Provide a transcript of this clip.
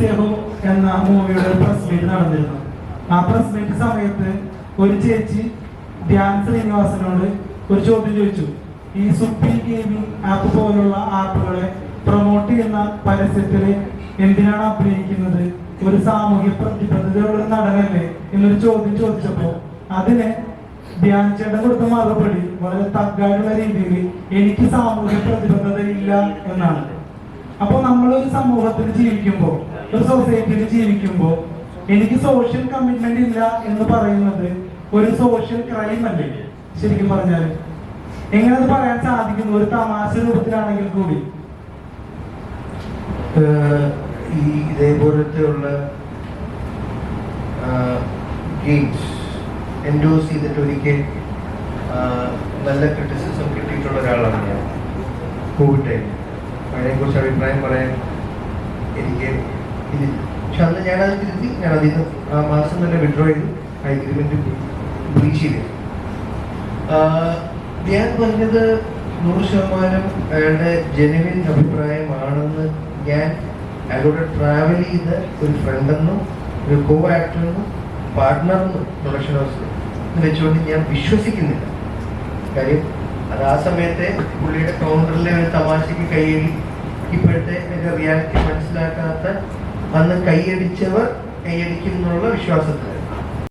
സേഹോ എന്ന മൂവിയുടെ press meet നടന്നിരുന്നു. ആ പ്രസ് മീറ്റ് സമയത്ത് ഒരു ചേച്ചി ധ്യാൻ ശ്രീനിവാസനോട് ഒരു ചോദ്യം ചോദിച്ചു. ഈ സുപ്പി ഗെയിമിംഗ് ആപ്പ് പോലുള്ള ആപ്പുകളെ പ്രൊമോട്ട് ചെയ്യുന്ന പരസ്യത്തിൽ എന്തിനാണ് അഭിനയിക്കുന്നത്? ഒരു സാമൂഹ്യ പ്രതിബദ്ധതയുള്ള നടനല്ലേ എന്നൊരു ചോദ്യം ചോദിച്ചപ്പോൾ അതിന് ധ്യാൻ ചേട്ടൻ കൊടുത്ത മറുപടി വളരെ തഗ്ഗായിട്ടുള്ള രീതിയിൽ എനിക്ക് സാമൂഹ്യ പ്രതിബദ്ധത ഇല്ല എന്നാണ്. അപ്പൊ നമ്മളൊരു സമൂഹത്തിൽ ജീവിക്കുമ്പോൾ ഒരു സൊസൈറ്റിയിൽ ജീവിക്കുമ്പോൾ എനിക്ക് സോഷ്യൽ കമ്മിറ്റ്മെന്റ് ഇല്ല എന്ന് പറയുന്നത് ഒരു സോഷ്യൽ ക്രൈം അല്ലേ? ശരിക്കും പറഞ്ഞാൽ എങ്ങനെ അത് പറയാൻ സാധിക്കുന്നു? ഒരു തമാശ രൂപത്തിലാണെങ്കിൽ കൂടി. ഈ ഇതേപോലത്തെ ഉള്ള ഗെയിംസ് എൻഡോസ് ചെയ്തിട്ട് ഒരിക്കൽ നല്ല ക്രിറ്റിസിസം കിട്ടിയിട്ടുള്ള ഒരാളാണ് ഞാൻ. കോവിഡ് ടൈം അതിനെക്കുറിച്ച് അഭിപ്രായം പറയാൻ എനിക്ക് പക്ഷെ അന്ന് ഞാനത് തിരുത്തി ഞാൻ അതിൽ നിന്ന് ആ മാസം തന്നെ വിഡ്രോ ചെയ്തു. ആ എഗ്രിമെന്റ് ബ്രീച്ച് ചെയ്തു. ഞാൻ പറഞ്ഞത് നൂറ് ശതമാനം അയാളുടെ ജനുവിൻ അഭിപ്രായമാണെന്ന് ഞാൻ അയാളോട് ട്രാവൽ ചെയ്ത ഒരു ഫ്രണ്ടെന്നും ഒരു കോ ആക്ടറെന്നും പാർട്ട്ണറെന്നും പ്രൊഡക്ഷൻ ഹൗസിൽ വെച്ചുകൊണ്ട് ഞാൻ വിശ്വസിക്കുന്നില്ല. കാര്യം അത് ആ സമയത്തെ പുള്ളിയുടെ കൗണ്ടറിലെ ഒരു തമാശയ്ക്ക് കൈയടി ഇപ്പോഴത്തെ അതിന്റെ റിയാലിറ്റി മനസ്സിലാക്കാത്ത അന്ന് കൈയടിച്ചവർ കൈയടിക്കും എന്നുള്ള വിശ്വാസത്തിൽ